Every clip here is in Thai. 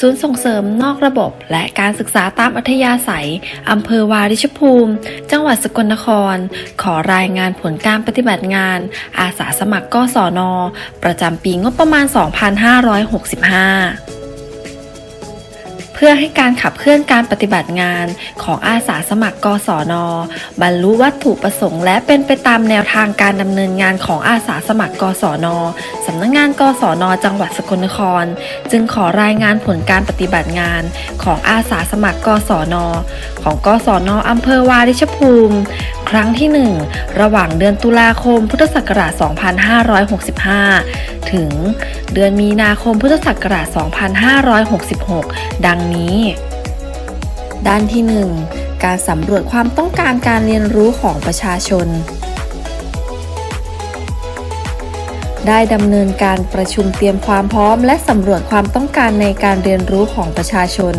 ศูนย์ส่งเสริมนอกระบบ และการศึกษาตามอัธยาศัย อำเภอวาริชภูมิ จังหวัดสกลนคร ขอรายงานผลการปฏิบัติงาน อาสาสมัครกศน ประจำปีงบประมาณ 2565 พื่อให้การขับเคลื่อนการปฏิบัติงานของอาสาสมัครกศน บรรลุวัตถุประสงค์ และเป็นไปตามแนวทางการดำเนินงานของอาสาสมัครกศนสำนักงงานกศน จังหวัดสกลนคร จึงขอรายงานผลการปฏิบัติงานของอาสาสมัครกศน ของกศนอำเภอวาริชภูมิ ครั้งที่ 1 ระหว่างเดือนตุลาคมพุทธศักราช 2565 ถึงเดือนมีนาคมพุทธศักราช 2566 ดังนี้ ด้านที่ 1 การสำรวจความต้องการการเรียนรู้ของประชาชน ได้ดำเนินการประชุมเตรียมความพร้อม และสำรวจความต้องการในการเรียนรู้ของประชาชน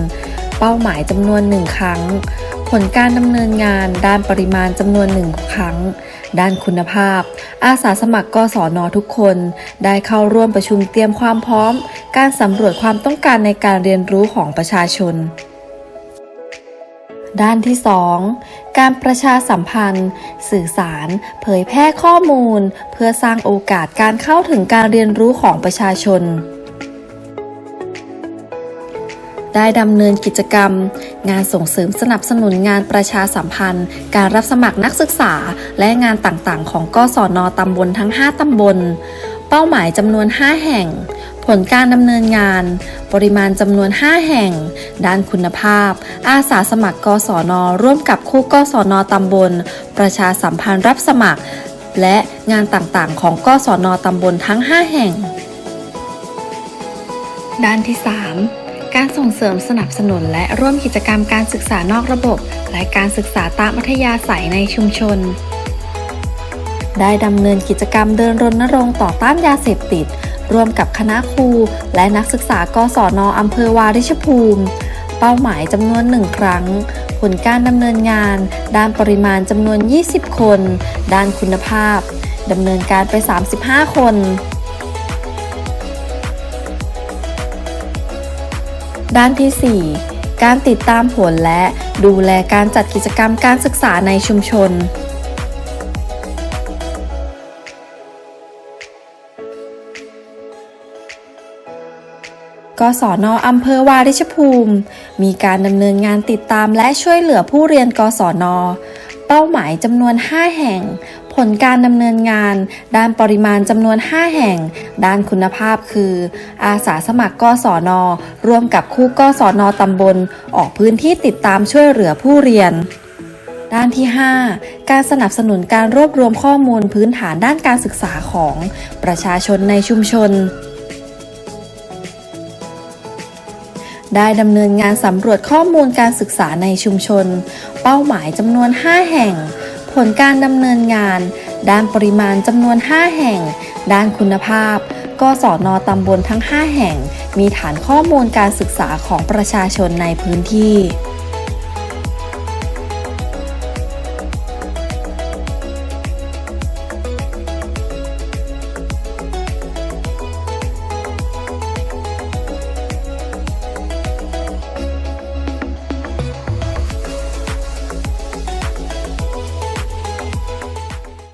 เป้าหมายจำนวนหนึ่งครั้ง ผลการดำเนินงานด้านปริมาณจำนวนหนึ่งครั้ง ด้านคุณภาพ อาสาสมัครกศนทุกคน ได้เข้าร่วมประชุมเตรียมความพร้อม การสำรวจความต้องการในการเรียนรู้ของประชาชน ด้านที่ 2 การประชาสัมพันธ์ สื่อสาร เผยแพร่ข้อมูล เพื่อสร้างโอกาสการเข้าถึงการเรียนรู้ของประชาชน ได้ดำเนินกิจกรรม งานส่งเสริมสนับสนุนงานประชาสัมพันธ์ การรับสมัครนักศึกษา และงานต่างๆ ของกศนตำบลทั้ง 5 ตำบล เป้าหมายจำนวน 5 แห่ง ผลการดำเนินงาน ปริมาณจำนวน 5 แห่ง ด้านคุณภาพ อาสาสมัครกศนร่วมกับคู่กศนตำบล ประชาสัมพันธ์รับสมัคร และงานต่างๆ ของกศนตำบลทั้ง 5 แห่งด้านที่ 3 การส่งเสริมสนับสนุนและร่วมกิจกรรมการศึกษานอกระบบ และการศึกษาตามอัธยาศัยในชุมชน ได้ดำเนินกิจกรรมเดินรณรงค์ต่อต้านยาเสพติด ร่วมกับคณะครู และนักศึกษากศนอำเภอวาริชภูมิ เป้าหมายจำนวนหนึ่งครั้ง ผลการดำเนินงาน ด้านปริมาณจำนวน 20 คน ด้านคุณภาพดำเนินการไป 35 คน ด้านที่ 4 การติดตามผลและดูแลการจัดกิจกรรมการศึกษาในชุมชน กศนอำเภอวาริชภูมิ มีการดำเนินงานติดตามและช่วยเหลือผู้เรียนกศน เป้าหมายจำนวน 5 แห่ง ผลการดำเนินงาน ด้านปริมาณจำนวน 5 แห่ง ด้านคุณภาพคือ อาสาสมัครกศน ร่วมกับคู่กศนตำบล ออกพื้นที่ติดตามช่วยเหลือผู้เรียนด้านที่ 5 การสนับสนุนการรวบรวมข้อมูลพื้นฐานด้านการศึกษาของประชาชนในชุมชน ได้ดำเนินงานสำรวจข้อมูลการศึกษาในชุมชน เป้าหมายจำนวน 5 แห่ง ผลการดำเนินงาน ด้านปริมาณจำนวน 5 แห่ง ด้านคุณภาพกศนตำบลทั้ง 5 แห่ง มีฐานข้อมูลการศึกษาของประชาชนในพื้นที่